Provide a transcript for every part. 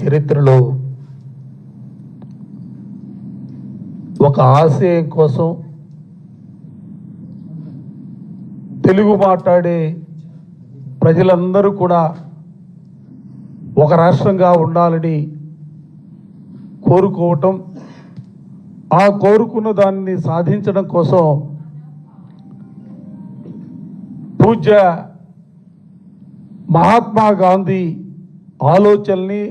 చరిత్రలో ఒక ఆశయం కోసం తెలుగు మాట్లాడే ప్రజలందరూ కూడా ఒక రాష్ట్రంగా ఉండాలని కోరుకోవటం ఆ కోరుకున్న దాన్ని సాధించడం కోసం పూజ్య మహాత్మా గాంధీ ఆలోచనని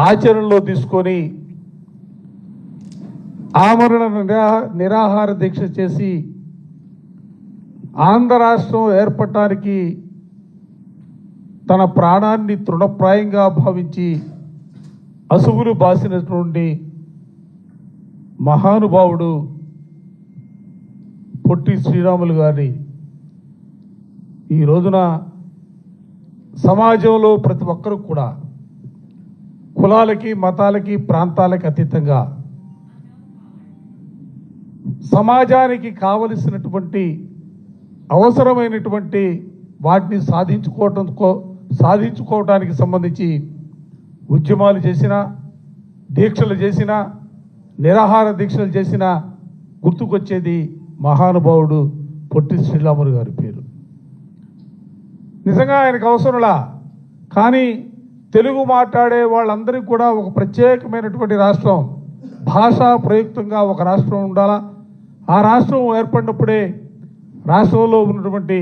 ఆచరణలో తీసుకొని ఆమరణ నిరా నిరాహార దీక్ష చేసి ఆంధ్ర రాష్ట్రం ఏర్పడటానికి తన ప్రాణాన్ని తృణప్రాయంగా భావించి అసువులు బాసినటువంటి మహానుభావుడు పొట్టి శ్రీరాములు గారి ఈ రోజున సమాజంలో ప్రతి ఒక్కరూ కూడా కులాలకి మతాలకి ప్రాంతాలకి అతీతంగా సమాజానికి కావలసినటువంటి అవసరమైనటువంటి వాటిని సాధించుకోవటం సాధించుకోవటానికి సంబంధించి ఉద్యమాలు చేసిన దీక్షలు చేసిన నిరాహార దీక్షలు చేసిన గుర్తుకొచ్చేది మహానుభావుడు పొట్టి శ్రీరాములు గారి పేరు. నిజంగా ఆయనకు అవసరంలా కానీ తెలుగు మాట్లాడే వాళ్ళందరికీ కూడా ఒక ప్రత్యేకమైనటువంటి రాష్ట్రం భాషా ప్రయుక్తంగా ఒక రాష్ట్రం ఉండాలా? ఆ రాష్ట్రం ఏర్పడినప్పుడే రాష్ట్రంలో ఉన్నటువంటి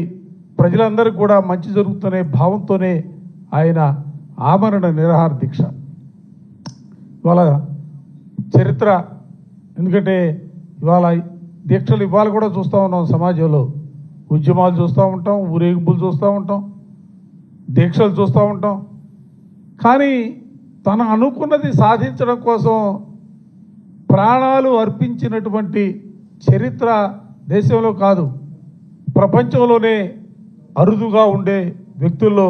ప్రజలందరికీ కూడా మంచి జరుగుతునే భావంతోనే ఆయన ఆమరణ నిరాహార దీక్ష. ఇవాళ చరిత్ర ఎందుకంటే ఇవాళ దీక్షలు ఇవాళ కూడా చూస్తూ ఉన్నాం సమాజంలో. ఉద్యమాలు చూస్తూ ఉంటాం ఊరేగింపులు చూస్తూ ఉంటాం దీక్షలు చూస్తూ ఉంటాం. కానీ తను అనుకున్నది సాధించడం కోసం ప్రాణాలు అర్పించినటువంటి చరిత్ర దేశంలో కాదు ప్రపంచంలోనే అరుదుగా ఉండే వ్యక్తుల్లో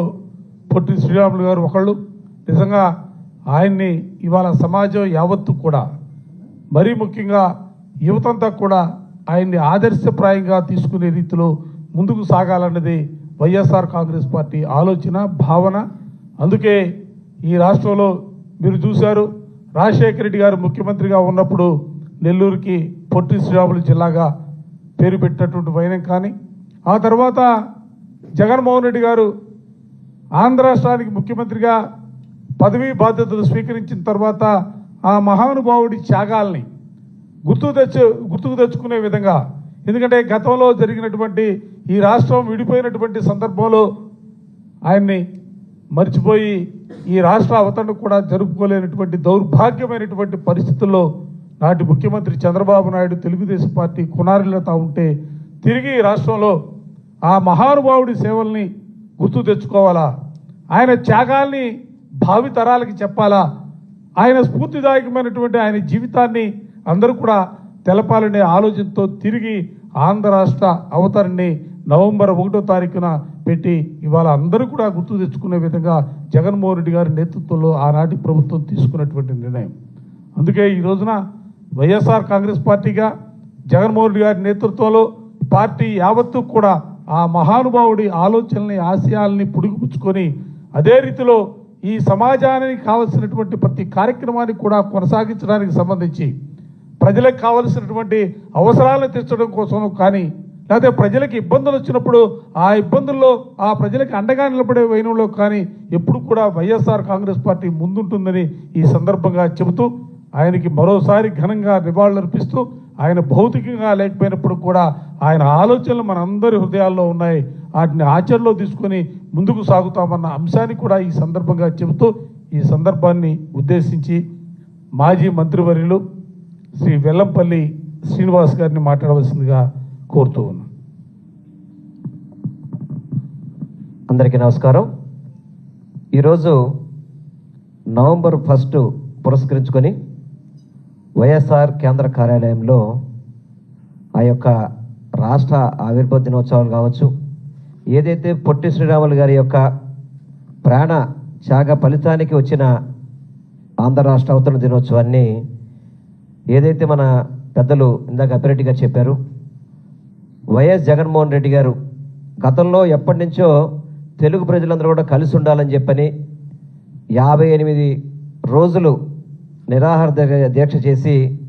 పొట్టి శ్రీరాములు గారు ఒకళ్ళు. నిజంగా ఆయన్ని ఇవాళ సమాజం యావత్తు కూడా మరీ ముఖ్యంగా యువతంతా కూడా ఆయన్ని ఆదర్శప్రాయంగా తీసుకునే రీతిలో ముందుకు సాగాలన్నది వైఎస్ఆర్ కాంగ్రెస్ పార్టీ ఆలోచన భావన. అందుకే ఈ రాష్ట్రంలో మీరు చూశారు రాజశేఖర రెడ్డి గారు ముఖ్యమంత్రిగా ఉన్నప్పుడు నెల్లూరుకి పొట్టి శ్రీరాములు జిల్లాగా పేరు పెట్టినటువంటి వైనం కానీ ఆ తర్వాత జగన్మోహన్ రెడ్డి గారు ఆంధ్ర రాష్ట్రానికి ముఖ్యమంత్రిగా పదవీ బాధ్యతలు స్వీకరించిన తర్వాత ఆ మహానుభావుడి త్యాగాల్ని గుర్తు తెచ్చు గుర్తుకు తెచ్చుకునే విధంగా ఎందుకంటే గతంలో జరిగినటువంటి ఈ రాష్ట్రం విడిపోయినటువంటి సందర్భంలో ఆయన్ని మర్చిపోయి ఈ రాష్ట్ర అవతరణ కూడా జరుపుకోలేనటువంటి దౌర్భాగ్యమైనటువంటి పరిస్థితుల్లో నాటి ముఖ్యమంత్రి చంద్రబాబు నాయుడు తెలుగుదేశం పార్టీ కునారిల్లుతా ఉంటే తిరిగి ఈ రాష్ట్రంలో ఆ మహానుభావుడి సేవల్ని గుర్తు తెచ్చుకోవాలా? ఆయన త్యాగాల్ని భావితరాలకి చెప్పాలా? ఆయన స్ఫూర్తిదాయకమైనటువంటి ఆయన జీవితాన్ని అందరూ కూడా తెలపాలనే ఆలోచనతో తిరిగి ఆంధ్ర రాష్ట్ర అవతరణి నవంబర్ ఒకటో తారీఖున పెట్టి ఇవాళ అందరూ కూడా గుర్తు తెచ్చుకునే విధంగా జగన్మోహన్ రెడ్డి గారి నేతృత్వంలో ఆనాటి ప్రభుత్వం తీసుకున్నటువంటి నిర్ణయం. అందుకే ఈ రోజున వైఎస్ఆర్ కాంగ్రెస్ పార్టీగా జగన్మోహన్ రెడ్డి గారి నేతృత్వంలో పార్టీ యావత్తు కూడా ఆ మహానుభావుడి ఆలోచనల్ని ఆశయాల్ని పుడిగిపుచ్చుకొని అదే రీతిలో ఈ సమాజానికి కావలసినటువంటి ప్రతి కార్యక్రమాన్ని కూడా కొనసాగించడానికి సంబంధించి ప్రజలకు కావలసినటువంటి అవసరాలను తీర్చడం కోసం కానీ లేకపోతే ప్రజలకు ఇబ్బందులు వచ్చినప్పుడు ఆ ఇబ్బందుల్లో ఆ ప్రజలకు అండగా నిలబడే వైనంలో కానీ ఎప్పుడు కూడా వైఎస్ఆర్ కాంగ్రెస్ పార్టీ ముందుంటుందని ఈ సందర్భంగా చెబుతూ ఆయనకి మరోసారి ఘనంగా నివాళులర్పిస్తూ ఆయన భౌతికంగా లేకపోయినప్పుడు కూడా ఆయన ఆలోచనలు మనందరి హృదయాల్లో ఉన్నాయి. వాటిని ఆచరణలో తీసుకొని ముందుకు సాగుతామన్న అంశాన్ని కూడా ఈ సందర్భంగా చెబుతూ ఈ సందర్భాన్ని ఉద్దేశించి మాజీ మంత్రివర్యులు శ్రీ వెల్లంపల్లి శ్రీనివాస్ గారిని మాట్లాడవలసిందిగా కోరుతూ ఉన్నాను. అందరికీ నమస్కారం. ఈరోజు నవంబర్ ఫస్ట్ పురస్కరించుకొని వైఎస్ఆర్ కేంద్ర కార్యాలయంలో ఆ యొక్క రాష్ట్ర ఆవిర్భావ దినోత్సవాలు కావచ్చు ఏదైతే పొట్టి శ్రీరాములు గారి యొక్క ప్రాణ త్యాగ ఫలితానికి వచ్చిన ఆంధ్ర రాష్ట్ర అవతరణ దినోత్సవాన్ని ఏదైతే మన పెద్దలు ఇందాక అభిరెడ్డిగా గారు చెప్పారు వైఎస్ జగన్మోహన్ రెడ్డి గారు గతంలో ఎప్పటి నుంచో తెలుగు ప్రజలందరూ కూడా కలిసి ఉండాలని చెప్పని యాభై ఎనిమిది రోజులు నిరాహార దీక్ష- చేసి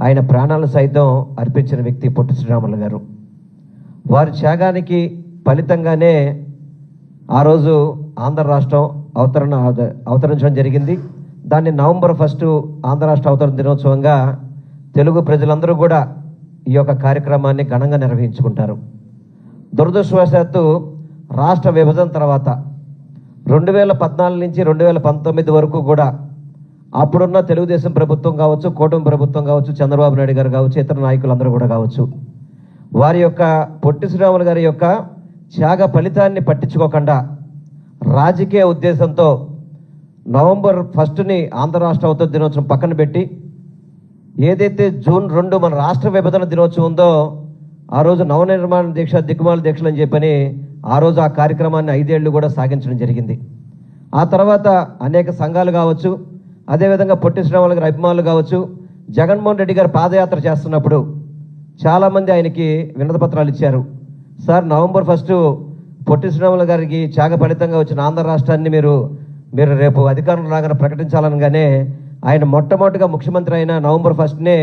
ఆయన ప్రాణాలను సైతం అర్పించిన వ్యక్తి పొట్టి శ్రీరాములు గారు. వారి త్యాగానికి ఫలితంగానే ఆ రోజు ఆంధ్ర రాష్ట్రం అవతరణ అవతరించడం జరిగింది. దాన్ని నవంబర్ ఫస్ట్ ఆంధ్ర రాష్ట్ర అవతరణ దినోత్సవంగా తెలుగు ప్రజలందరూ కూడా ఈ యొక్క కార్యక్రమాన్ని ఘనంగా నిర్వహించుకుంటారు. దురదృష్టవశాత్తు రాష్ట్ర విభజన తర్వాత రెండు వేల పద్నాలుగు నుంచి రెండు వేల పంతొమ్మిది వరకు కూడా అప్పుడున్న తెలుగుదేశం ప్రభుత్వం కావచ్చు కూటమి ప్రభుత్వం కావచ్చు చంద్రబాబు నాయుడు గారు కావచ్చు ఇతర నాయకులందరూ కూడా కావచ్చు వారి యొక్క పొట్టి శ్రీరాములు గారి యొక్క త్యాగ ఫలితాన్ని పట్టించుకోకుండా రాజకీయ ఉద్దేశంతో నవంబర్ ఫస్ట్ని ఆంధ్ర రాష్ట్ర అవతరణ దినోత్సవం పక్కన పెట్టి ఏదైతే జూన్ రెండు మన రాష్ట్ర విభజన దినోత్సవం ఉందో ఆ రోజు నవనిర్మాణ దీక్ష దిక్కుమాల దీక్షలు అని చెప్పని ఆ రోజు ఆ కార్యక్రమాన్ని ఐదేళ్ళు కూడా సాగించడం జరిగింది. ఆ తర్వాత అనేక సంఘాలు కావచ్చు అదేవిధంగా పొట్టి శ్రీరాములు గారి అభిమానులు కావచ్చు జగన్మోహన్ రెడ్డి గారు పాదయాత్ర చేస్తున్నప్పుడు చాలామంది ఆయనకి వినతపత్రాలు ఇచ్చారు. Sir November first Potti Sriramulu గారికి త్యాగ ఫలితంగా వచ్చిన ఆంధ్ర రాష్ట్రాన్ని మీరు మీరు రేపు అధికారంలో రాగానే ప్రకటించాలనగానే ఆయన మొట్టమొదటిగా ముఖ్యమంత్రి అయిన నవంబర్ ఫస్ట్నే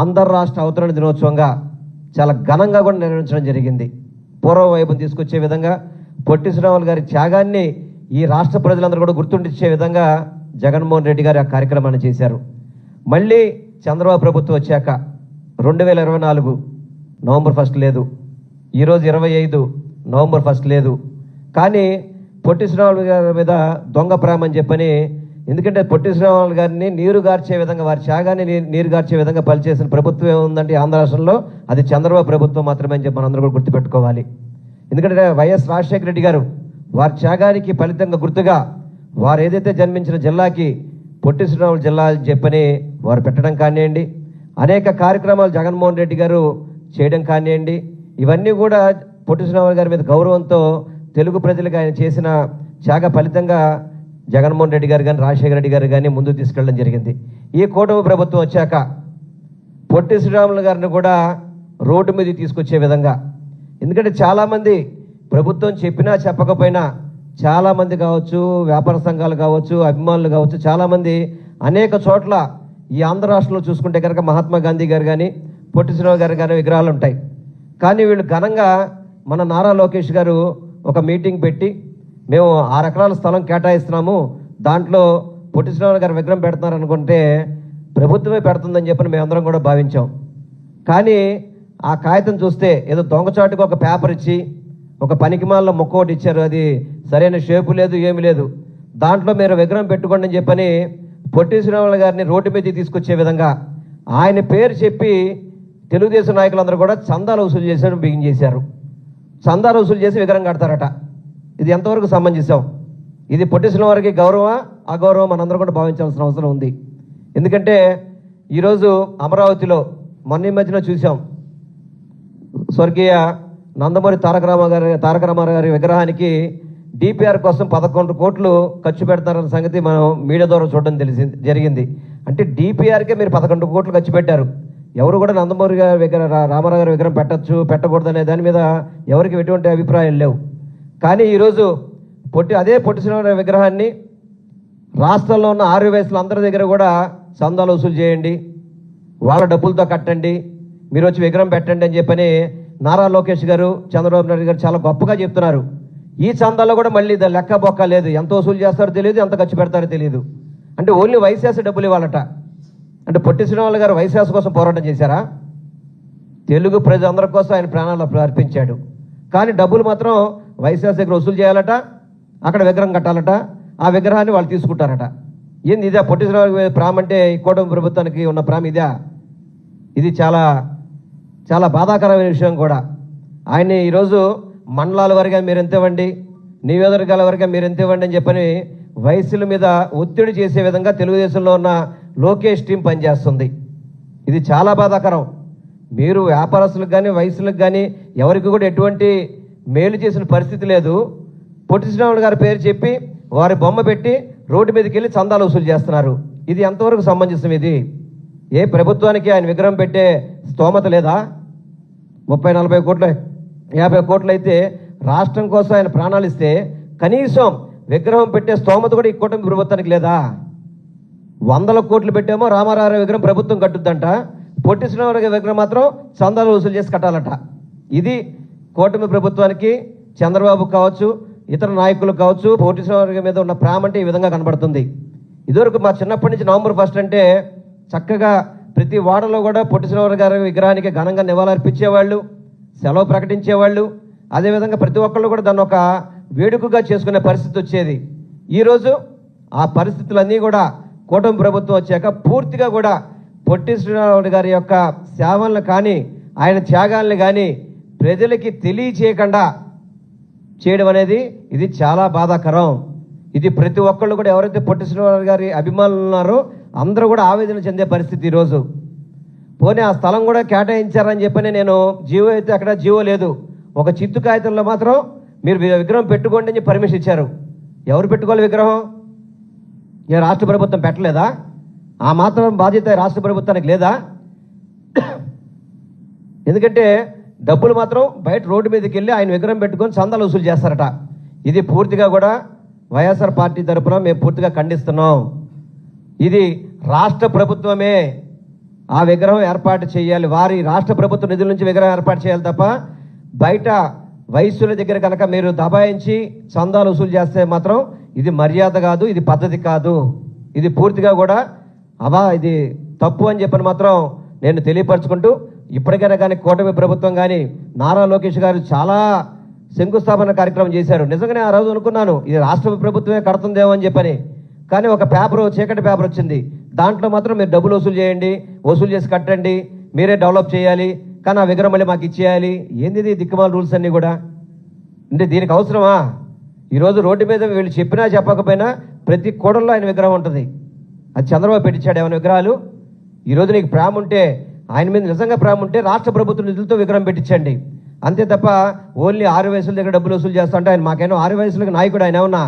ఆంధ్ర రాష్ట్ర అవతరణ దినోత్సవంగా చాలా ఘనంగా కూడా నిర్వహించడం జరిగింది. పూర్వవైభవం తీసుకొచ్చే విధంగా పొట్టి శ్రీరాములు గారి త్యాగాన్ని ఈ రాష్ట్ర ప్రజలందరూ కూడా గుర్తుండిచ్చే విధంగా జగన్మోహన్ రెడ్డి గారు ఆ కార్యక్రమాన్ని చేశారు. మళ్ళీ చంద్రబాబు ప్రభుత్వం వచ్చాక రెండు వేల ఇరవై నాలుగు నవంబర్ ఫస్ట్ లేదు. ఈరోజు ఇరవై ఐదు నవంబర్ ఫస్ట్ లేదు. కానీ పొట్టి శ్రీరాములు గారి మీద దొంగ ప్రేమ అని చెప్పని ఎందుకంటే పొట్టి శ్రీరాములు గారిని నీరు గార్చే విధంగా వారి త్యాగాన్ని నీరు గార్చే విధంగా పనిచేసిన ప్రభుత్వం ఏముందంటే ఆంధ్ర రాష్ట్రంలో అది చంద్రబాబు ప్రభుత్వం మాత్రమే అని చెప్పి మనందరూ కూడా గుర్తుపెట్టుకోవాలి. ఎందుకంటే వైఎస్ రాజశేఖర రెడ్డి గారు వారి త్యాగానికి ఫలితంగా గుర్తుగా వారు ఏదైతే జన్మించిన జిల్లాకి పొట్టి శ్రీరాములు జిల్లా అని చెప్పని వారు పెట్టడం కానివ్వండి అనేక కార్యక్రమాలు జగన్మోహన్ రెడ్డి గారు చేయడం కానివ్వండి ఇవన్నీ కూడా పొట్టి శ్రీరాములు గారి మీద గౌరవంతో తెలుగు ప్రజలకు ఆయన చేసిన త్యాగ ఫలితంగా జగన్మోహన్ రెడ్డి గారు కానీ రాజశేఖర రెడ్డి గారు కానీ ముందుకు తీసుకెళ్ళడం జరిగింది. ఈ కూటమి ప్రభుత్వం వచ్చాక పొట్టి శ్రీరాములు గారిని కూడా రోడ్డు మీద తీసుకొచ్చే విధంగా. ఎందుకంటే చాలామంది ప్రభుత్వం చెప్పినా చెప్పకపోయినా చాలామంది కావచ్చు వ్యాపార సంఘాలు కావచ్చు అభిమానులు కావచ్చు చాలామంది అనేక చోట్ల ఈ ఆంధ్ర రాష్ట్రంలో చూసుకుంటే కనుక మహాత్మా గాంధీ గారు కానీ పొట్టి శ్రీరాములు గారు కానీ విగ్రహాలు ఉంటాయి. కానీ వీళ్ళు ఘనంగా మన నారా లోకేష్ గారు ఒక మీటింగ్ పెట్టి మేము ఆరు ఎకరాల స్థలం కేటాయిస్తున్నాము. దాంట్లో పొట్టి శ్రీరాములు గారు విగ్రహం పెడుతున్నారు అనుకుంటే ప్రభుత్వమే పెడుతుందని చెప్పని మేమందరం కూడా భావించాం. కానీ ఆ కాగితం చూస్తే ఏదో దొంగచాటుకు ఒక పేపర్ ఇచ్చి ఒక పనికిమాల మొక్క ఒకటి ఇచ్చారు. అది సరైన షేపు లేదు ఏమి లేదు. దాంట్లో మీరు విగ్రహం పెట్టుకోండి అని చెప్పని పొట్టి శ్రీరాములు గారిని రోడ్డు మీద తీసుకొచ్చే విధంగా ఆయన పేరు చెప్పి తెలుగుదేశం నాయకులందరూ కూడా చందాలు వసూలు చేశారు బిగిన్ చేశారు. చందాలు వసూలు చేసి విగ్రహం కడతారట. ఇది ఎంతవరకు సమంజసం ఇది పొట్టి వారికి గౌరవమా? అగౌరవం మనందరం కూడా భావించాల్సిన అవసరం ఉంది. ఎందుకంటే ఈరోజు అమరావతిలో మొన్న ఈ మధ్యన చూసాం స్వర్గీయ నందమూరి తారక రామ గారి తారక రామారావు గారి విగ్రహానికి డిపిఆర్ కోసం పదకొండు కోట్లు ఖర్చు పెడతారన్న సంగతి మనం మీడియా ద్వారా చూడడం తెలిసింది జరిగింది. అంటే డిపిఆర్కే మీరు పదకొండు కోట్లు ఖర్చు పెట్టారు. ఎవరు కూడా నందమూరి గారి విగ్రహ రామారావు గారి విగ్రహం పెట్టచ్చు పెట్టకూడదు అనే దాని మీద ఎవరికి ఎటువంటి అభిప్రాయాలు లేవు. కానీ ఈరోజు పొట్టి అదే పొట్టి శ్రీరామ విగ్రహాన్ని రాష్ట్రంలో ఉన్న ఆరు వయసులు అందరి దగ్గర కూడా చందాలు వసూలు చేయండి వాళ్ళ డబ్బులతో కట్టండి మీరు వచ్చి విగ్రహం పెట్టండి అని చెప్పని నారా లోకేష్ గారు చంద్రబాబు నాయుడు గారు చాలా గొప్పగా చెప్తున్నారు. ఈ చందాల్లో కూడా మళ్ళీ లెక్క బొక్క లేదు. ఎంత వసూలు చేస్తారో తెలియదు ఎంత ఖర్చు పెడతారో తెలియదు. అంటే ఓన్లీ వైశాస్ డబ్బులు ఇవ్వాలట. అంటే పొట్టి శ్రీనివాళ్ళ గారు వైశాస్ కోసం పోరాటం చేశారా? తెలుగు ప్రజలందరి కోసం ఆయన ప్రాణాలు అర్పించాడు. కానీ డబ్బులు మాత్రం వైశాఖ దగ్గర వసూలు చేయాలట అక్కడ విగ్రహం కట్టాలట ఆ విగ్రహాన్ని వాళ్ళు తీసుకుంటారట. ఏంది ఇదే? పొట్టి శ్రీరాములు అంటే కూటమి ప్రభుత్వానికి ఉన్న ప్రామ్ ఇదే? ఇది చాలా చాలా బాధాకరమైన విషయం కూడా. ఆయన ఈరోజు మండలాల వరకు మీరు ఎంత ఇవ్వండి నియోజకవర్గాల వరకు మీరు ఎంత ఇవ్వండి అని చెప్పని వయసుల మీద ఒత్తిడి చేసే విధంగా తెలుగుదేశంలో ఉన్న లోకేష్ టీం పనిచేస్తుంది. ఇది చాలా బాధాకరం. మీరు వ్యాపారస్తులకు కానీ వయసులకు కానీ ఎవరికి కూడా ఎటువంటి మేలు చేసిన పరిస్థితి లేదు. పొట్టి శ్రీరాములు గారి పేరు చెప్పి వారి బొమ్మ పెట్టి రోడ్డు మీదకి వెళ్ళి చందాలు వసూలు చేస్తున్నారు. ఇది ఎంతవరకు సంబంధించిన ఇది? ఏ ప్రభుత్వానికి ఆయన విగ్రహం పెట్టే స్తోమత లేదా? ముప్పై నలభై కోట్లు యాభై కోట్లు అయితే రాష్ట్రం కోసం ఆయన ప్రాణాలు ఇస్తే కనీసం విగ్రహం పెట్టే స్తోమత కూడా ఈ కూటమి ప్రభుత్వానికి లేదా? వందల కోట్లు పెట్టామో రామారావు విగ్రహం ప్రభుత్వం కట్టుద్దంట. పొట్టి శ్రీరామరావు విగ్రహం మాత్రం చందాలు వసూలు చేసి కట్టాలట. ఇది కూటమి ప్రభుత్వానికి చంద్రబాబు కావచ్చు ఇతర నాయకులు కావచ్చు పొట్టి శ్రీరామరావు మీద ఉన్న ప్రేమ అంటే ఈ విధంగా కనబడుతుంది. ఇదివరకు మా చిన్నప్పటి నుంచి నవంబర్ ఫస్ట్ అంటే చక్కగా ప్రతి వాడలో కూడా పొట్టి శ్రీరామరావు గారి విగ్రహానికి ఘనంగా నివాళులర్పించేవాళ్ళు సెలవు ప్రకటించేవాళ్ళు. అదేవిధంగా ప్రతి ఒక్కళ్ళు కూడా దాన్ని ఒక వేడుకగా చేసుకునే పరిస్థితి వచ్చేది. ఈరోజు ఆ పరిస్థితులన్నీ కూడా కూటమి ప్రభుత్వం వచ్చాక పూర్తిగా కూడా పొట్టి శ్రీరాములు గారి యొక్క సేవలను కానీ ఆయన త్యాగాలను కానీ ప్రజలకి తెలియచేయకుండా చేయడం అనేది ఇది చాలా బాధాకరం. ఇది ప్రతి ఒక్కళ్ళు కూడా ఎవరైతే పొట్టి శ్రీరాములు గారి అభిమానులు ఉన్నారో అందరూ కూడా ఆవేదన చెందే పరిస్థితి ఈరోజు. పోనీ ఆ స్థలం కూడా కేటాయించారని చెప్పని నేను జీవో అయితే అక్కడ జీవో లేదు. ఒక చిత్తు కాగితంలో మాత్రం మీరు విగ్రహం పెట్టుకోండి అని పర్మిషన్ ఇచ్చారు. ఎవరు పెట్టుకోవాలి విగ్రహం? ఏ రాష్ట్ర ప్రభుత్వం పెట్టలేదా? ఆ మాత్రం బాధ్యత రాష్ట్ర ప్రభుత్వానికి లేదా? ఎందుకంటే డబ్బులు మాత్రం బయట రోడ్డు మీదకి వెళ్ళి ఆయన విగ్రహం పెట్టుకొని చందాలు వసూలు చేస్తారట. ఇది పూర్తిగా కూడా వైఎస్ఆర్ పార్టీ తరపున మేము పూర్తిగా ఖండిస్తున్నాం. ఇది రాష్ట్ర ప్రభుత్వమే ఆ విగ్రహం ఏర్పాటు చేయాలి. వారి రాష్ట్ర ప్రభుత్వ నిధుల నుంచి విగ్రహం ఏర్పాటు చేయాలి తప్ప బయట వయస్సుల దగ్గర కనుక మీరు దబాయించి చందాలు వసూలు చేస్తే మాత్రం ఇది మర్యాద కాదు ఇది పద్ధతి కాదు. ఇది పూర్తిగా కూడా అవా ఇది తప్పు అని చెప్పని మాత్రం నేను తెలియపరచుకుంటూ ఇప్పటికైనా కానీ కూటమి ప్రభుత్వం కానీ నారా లోకేష్ గారు చాలా శంకుస్థాపన కార్యక్రమం చేశారు. నిజంగానే ఆ రోజు అనుకున్నాను ఇది రాష్ట్ర ప్రభుత్వమే కడుతుందేమో అని చెప్పని. కానీ ఒక పేపర్ చీకటి పేపర్ వచ్చింది. దాంట్లో మాత్రం మీరు డబ్బులు వసూలు చేయండి వసూలు చేసి కట్టండి మీరే డెవలప్ చేయాలి కానీ ఆ విగ్రహం మళ్ళీ మాకు ఇచ్చేయాలి. ఏంది దిక్కుమాల రూల్స్ అన్నీ కూడా? అంటే దీనికి అవసరమా? ఈరోజు రోడ్డు మీద వీళ్ళు చెప్పినా చెప్పకపోయినా ప్రతి కూడల్లో ఆయన విగ్రహం ఉంటుంది. అది చంద్రబాబు పెట్టించాడు ఏమైనా విగ్రహాలు? ఈరోజు నీకు ప్రేమ ఉంటే ఆయన మీద నిజంగా ప్రేమ ఉంటే రాష్ట్ర ప్రభుత్వ నిధులతో విగ్రహం పెట్టించండి. అంతే తప్ప ఓన్లీ ఆరు వయసుల దగ్గర డబ్బులు వసూలు చేస్తా అంటే ఆయన మాకేమో ఆరు వయసులకు నాయకుడు ఆయన ఏమన్నా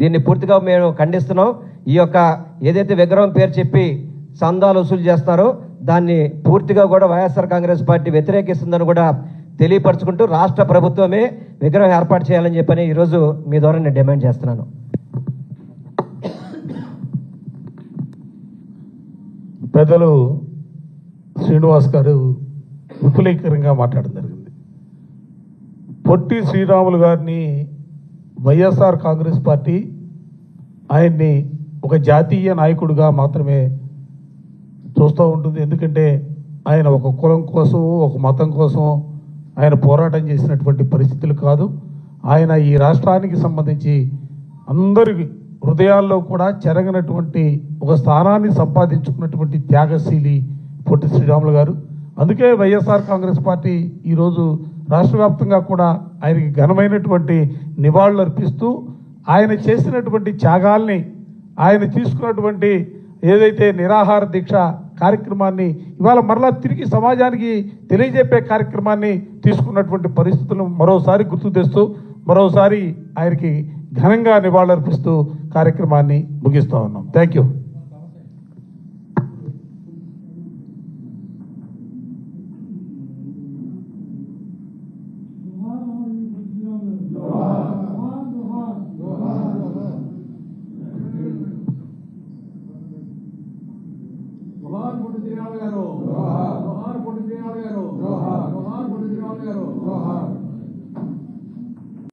దీన్ని పూర్తిగా మేము ఖండిస్తున్నాం. ఈ యొక్క ఏదైతే విగ్రహం పేరు చెప్పి చందాలు వసూలు చేస్తారో దాన్ని పూర్తిగా కూడా వైఎస్ఆర్ కాంగ్రెస్ పార్టీ వ్యతిరేకిస్తుందని కూడా తెలియపరచుకుంటూ రాష్ట్ర ప్రభుత్వమే విగ్రహం ఏర్పాటు చేయాలని చెప్పని ఈరోజు మీ ద్వారా నేను డిమాండ్ చేస్తున్నాను. పెద్దలు శ్రీనివాస్ గారు విపులీకరంగా మాట్లాడడం జరిగింది. పొట్టి శ్రీరాములు గారిని వైఎస్ఆర్ కాంగ్రెస్ పార్టీ ఆయన్ని ఒక జాతీయ నాయకుడిగా మాత్రమే చూస్తూ ఉంటుంది. ఎందుకంటే ఆయన ఒక కులం కోసం ఒక మతం కోసం ఆయన పోరాటం చేసినటువంటి పరిస్థితులు కాదు. ఆయన ఈ రాష్ట్రానికి సంబంధించి అందరి హృదయాల్లో కూడా చెరగనటువంటి ఒక స్థానాన్ని సంపాదించుకున్నటువంటి త్యాగశీలి పొట్టి శ్రీరాములు గారు. అందుకే వైఎస్ఆర్ కాంగ్రెస్ పార్టీ ఈరోజు రాష్ట్ర వ్యాప్తంగా కూడా ఆయనకి ఘనమైనటువంటి నివాళులు అర్పిస్తూ ఆయన చేసినటువంటి త్యాగాల్ని ఆయన తీసుకున్నటువంటి ఏదైతే నిరాహార దీక్ష కార్యక్రమాన్ని ఇవాళ మరలా తిరిగి సమాజానికి తెలియజెప్పే కార్యక్రమాన్ని తీసుకున్నటువంటి పరిస్థితులను మరోసారి గుర్తు తెస్తూ మరోసారి ఆయనకి ఘనంగా నివాళులర్పిస్తూ కార్యక్రమాన్ని ముగిస్తూ ఉన్నాం. Thank you